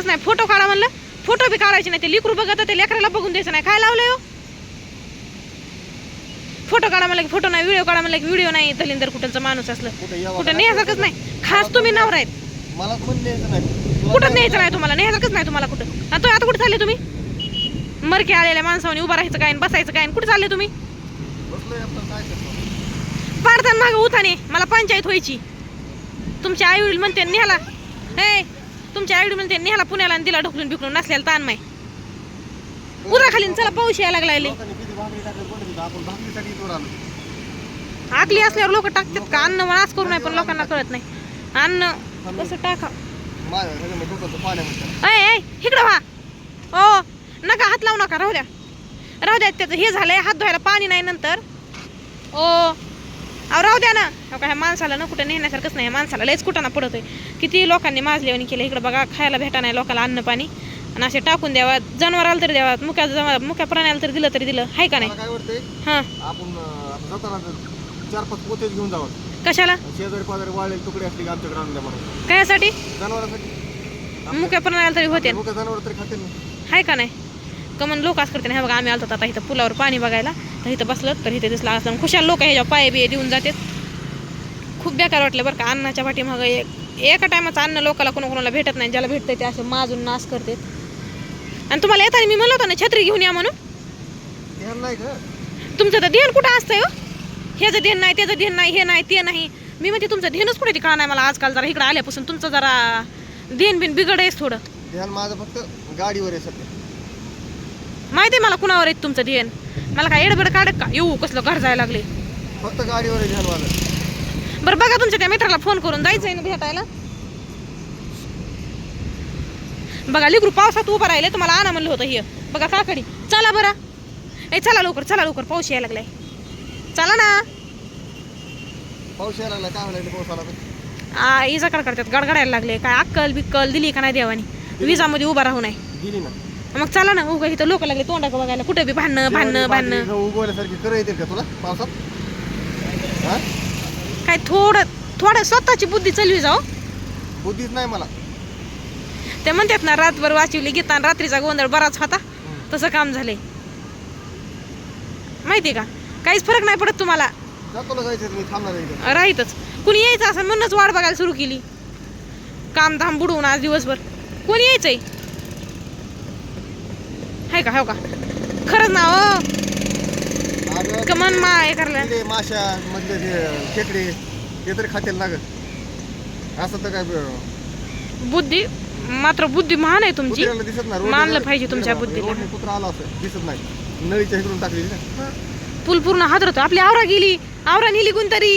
नेण्यासारखंच नाही. फोटो काढा म्हणलं. फोटो बी काढायचे नाही. ते लिकरू बघत ते लेकराला बघून द्यायचं नाही. काय लावलंय हो? फोटो काढा म्हणलं की फोटो नाही. व्हिडिओ काढा म्हणलं की व्हिडिओ नाही. दलिंदर कुठंचा माणूस असलं. कुठे? नेण्यासारखंच नाही. खास तुम्ही नवरा आहेत. मला कुठं न्यायचं नाही तुम्हाला? नेण्यासारखंच नाही तुम्हाला कुठं? आणि तो आता कुठे चालले तुम्ही? मरके आलेल्या माणसाने उभं राहायचं काय बसायचं काय कुठे चालले तुम्ही? पाडतान मागं उठाने मला पंचायत व्हायची. तुमचे आई वडील म्हणते नेहाला हे तुमचे आई वडील म्हणते नेहाला पुण्याला आणि दिला ढुकलून बिकलून नसलेला ताण माय उतरा खाली चला पाऊस यायला लागला लोकांनी किती भाकरी टाकत बोलत होतं, आपण भाकरीसाठी इथवर आलो आकली असल्यावर लोक टाकतात का? अन्न वास करू नये पण लोकांना कळत नाही. अन्न कसं टाका? इकडं व्हा. ओ नका हात लावू नका राहू द्या. राहू द्या त्याचं हे झालंय हात धुवायला पाणी नाही नंतर. ओ द्या ना. ह्या माणसाला ना कुठं नेण्यासारखंच नाही. ह्या माणसाला लयच कुठं ना पडत आहे किती लोकांनी माजलेवणी केलं. इकडं बघा खायला भेटा नाही लोकांना अन्न पाणी. आणि असे टाकून द्यावा. जनावराला तरी द्यावा. मुक्या जनावर मुक्या प्राण्याला तरी दिलं तरी दिलं. हाय का नाही? मला काय वाटतंय हां. आपण जाताना चार पाच पोतेच घेऊन जावं. कशाला? शेजारी पाजारी वाळलेली तुकडे असली की आमच्याकडे आणून द्या म्हणून. कशासाठी? जनावरांसाठी. मुक्या प्राण्याला तरी होते. मुका जनावर तरी खाते ना. हाय का नाही? कमन लोक असं करते नाही बघा आम्ही आलतो आता इथं पुलावर पाणी बघायला. तर इथं बसलं तर इथे दिसला असलं. आणि खुशाल लोक ह्याच्या पाय बिये देऊन जातात. खूप बेकार वाटलं बरं का. अन्नाच्या पाठीमागं एक एका टायमाचं अन्न लोकाला कोणा कोणाला भेटत नाही ज्याला भेटतं ते असं माजून नाश करतात. आणि तुम्हाला येताना मी म्हणलं होतं ना छत्री घेऊन या म्हणून. तुमचं तर ध्यान कुठं असतंय हो? ह्याचं ध्यान नाही त्याचं ध्यान नाही हे नाही ते नाही. मी म्हणते तुमचं ध्यानच कुठे ते कळा नाही मला आजकाल जरा इकडं आल्यापासून. तुमचं जरा ध्यान बिन बिघडायच थोडं. ध्यान माझं फक्त गाडीवर आहे सध्या. माहिती आहे मला कुणावर आहे तुमचं ध्यान मला काय एडबड काढत का? येऊ कसलं घर जायला लागले. फक्त गाडीवर आहे ध्यान माझं. बरं बघा तुमच्या त्या मित्राला फोन करून जायचंय ना भेटायला. बघा लिकरू पावसात उभं राहिले तुम्हाला आणा म्हणलं होतं हे. बघा काकडी. चला बरं. ए चला लवकर चला लवकर. पाऊस यायला लागलाय. चला ना. पाऊस यायला लागला काय पाऊस आ, इजा कड करतात. गडगडायला लागले. काय अक्कल बिक्कल दिली का नाही देवानी? विजामध्ये उभा राहू नये. ना. मग चला ना उगा इथं लोक लागले तोंडा बघायला. कुठे बी भांडणं भांडणं भांडणं. उगवल्यासारखी करं येते का तुला? पावसात? काय थोडं थोडं स्वतःची बुद्धी चलवी जाऊ. बुद्धीच नाही मला. ते म्हणतात ना रातभर वाचवली गीता आणि रात्रीचा गोंधळ बराच होता. तसं काम झालंय माहिती का? काहीच फरक नाही पडत तुम्हाला. जातो ना जायचं मी थांबणार आहे इथं. राहीतच. कुणी यायचं असं म्हणूनच वाट बघायला सुरू केली. काम धाम बुडवून आज दिवसभर. कोणी यायचंय? हाय का हो का? खरंच ना हो. कमन मा हे करलं किडे, माशा मधले ते खेकडे ते तरी खातील ना ग असं तर काय बुद्धी मात्र बुद्धी महान आहे तुमची. कुत्र्याला दिसत नाही रोडने- मानलं पाहिजे तुमच्या रोडने बुद्धीला. कुत्रा आला असं दिसत नाही. नळीच्या इकडून टाकली ना. पूल पूर्ण हादरतो. आपली आवरा गेली. आवरा नेली कोणतरी.